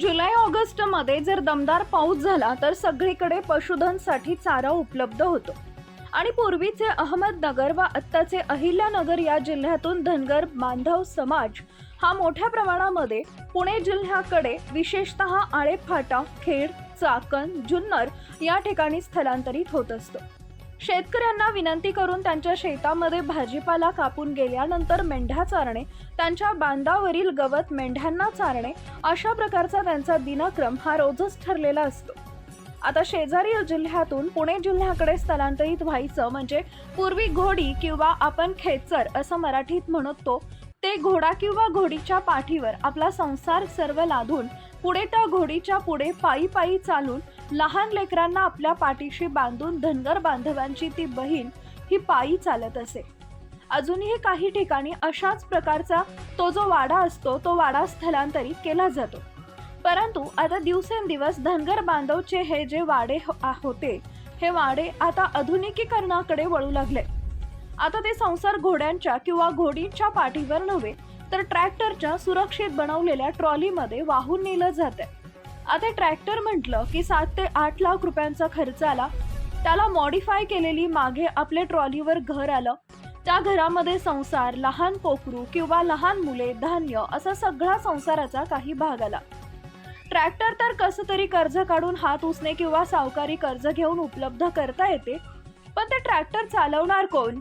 जुलै ऑगस्टमध्ये जर दमदार पाऊस झाला तर सगळीकडे पशुधनसाठी चारा उपलब्ध होतो. आणि पूर्वीचे अहमदनगर व आत्ताचे अहिल्यानगर या जिल्ह्यातून धनगर बांधव समाज हा मोठ्या प्रमाणामध्ये पुणे जिल्ह्याकडे विशेषतः आळेफाटा खेड चाकण जुन्नर या ठिकाणी स्थलांतरित होत असतो. शेतकऱ्यांना विनंती करून त्यांच्या शेतामध्ये भाजीपाला कापून गेल्यानंतर मेंढ्या चारणे त्यांच्या बांधावरील गवत मेंढ्यांना चारणे अशा प्रकारचा त्यांचा दिनक्रम हा रोजच ठरलेला असतो. आता शेजारील जिल्ह्यातून पुणे जिल्ह्याकडे स्थलांतरित व्हायचं म्हणजे पूर्वी घोडी किंवा आपण खेचर असं मराठीत म्हणतो ते घोडा किंवा घोडीच्या पाठीवर आपला संसार सर्व लादून पुढे त्या घोडीच्या पुढे पायी पायी चालून लहान लेकरांना आपल्या पाठीशी बांधून धनगर बांधवांची ती बहीण ही पायी चालत असे. अजूनही काही ठिकाणी अशाच प्रकारचा तो जो वाडा असतो तो वाडा स्थलांतरित केला जातो. परंतु आता दिवसेंदिवस धनगर बांधवचे हे जे वाडे हो- होते हे वाडे आता आधुनिकीकरणाकडे वळू लागले. आता ते संसार घोड्यांच्या किंवा घोडींच्या पाठीवर नव्हे तर ट्रॅक्टरच्या सुरक्षित बनवलेल्या ट्रॉलीमध्ये वाहून नेलं जाते आता ट्रॅक्टर म्हटलं की सात ते आठ लाख रुपयांचा खर्च आला. त्याला मॉडिफाय केलेली मागे आपले ट्रॉलीवर घर आलं. त्या घरामध्ये संसार लहान कोकरू किंवा लहान मुले धान्य असा सगळा संसाराचा काही भाग आला. ट्रॅक्टर तर कसं तरी कर्ज काढून हात उसने किंवा सावकारी कर्ज घेऊन उपलब्ध करता येते पण ते ट्रॅक्टर चालवणार कोण?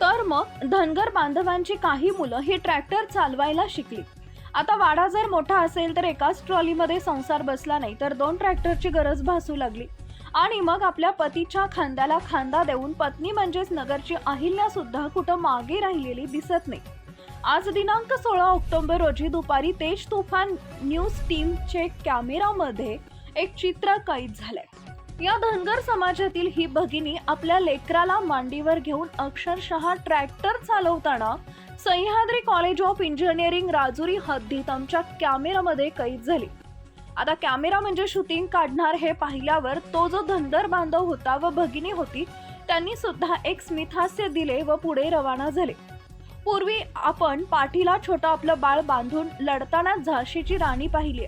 तर मग धनगर बांधवांची काही मुलं ही ट्रॅक्टर चालवायला शिकली. आता वाडा जर मोठा असेल तर एकाच ट्रॉलीमध्ये संसार बसला नाही तर दोन ट्रॅक्टरची गरज भासू लागली. आणि मग आपल्या पतीच्या खांद्याला खांदा देऊन पत्नी म्हणजेच नगरची अहिल्या सुद्धा कुठं मागे राहिलेली दिसत नाही. आज दिनांक सोळा ऑक्टोबर रोजी दुपारी तेज तुफान न्यूज टीमचे कॅमेरामध्ये एक चित्र कैद झालंय. या धनगर समाजातील ही भगिनी आपल्या लेकराला मांडीवर घेऊन अक्षरशः ट्रॅक्टर चालवताना Sahyadri college of engineering Rajuri हद्दीत आमच्या कॅमेरामध्ये कैद झाली. आता कॅमेरा म्हणजे शूटिंग काढणार हे पाहिल्यावर तो जो धनगर बांधव होता व भगिनी होती त्यांनी सुद्धा एक स्मितहास्य दिले व पुढे रवाना झाले. पूर्वी आपण पाठीला छोटं आपलं बाळ बांधून लढताना झाशीची राणी पाहिली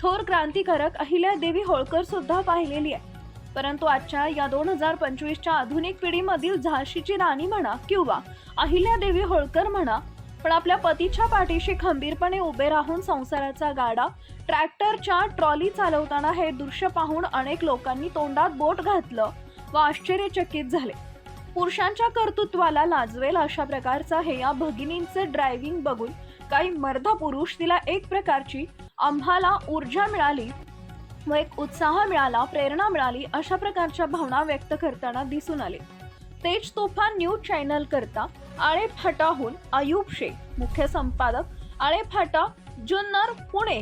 थोर क्रांतिकारक अहिल्यादेवी होळकर सुद्धा पाहिलेली आहे. परंतु आजच्या या दोन हजार पंचवीसच्या आधुनिक पिढीमधील झाशीची राणी म्हणा किंवा अहिल्यादेवी होळकर म्हणा पण आपल्या पतीच्या पाठीशी खंबीरपणे उभे राहून संसाराचा गाडा ट्रॅक्टरच्या ट्रॉली चालवताना हे दृश्य पाहून अनेक लोकांनी तोंडात बोट घातलं व आश्चर्यचकित झाले. पुरुषांच्या कर्तृत्वाला लाजवेल अशा प्रकारचा हे या भगिनींचे ड्रायव्हिंग बघून काही मर्द पुरुष तिला एक प्रकारची आम्हाला ऊर्जा मिळाली व एक उत्साह मिळाला प्रेरणा मिळाली अशा प्रकारच्या भावना व्यक्त करताना दिसून आले. तेज तोफान न्यूज चॅनल करता आळेफाटाहून अयूब शेख मुख्य संपादक आळेफाटा जुन्नर पुणे.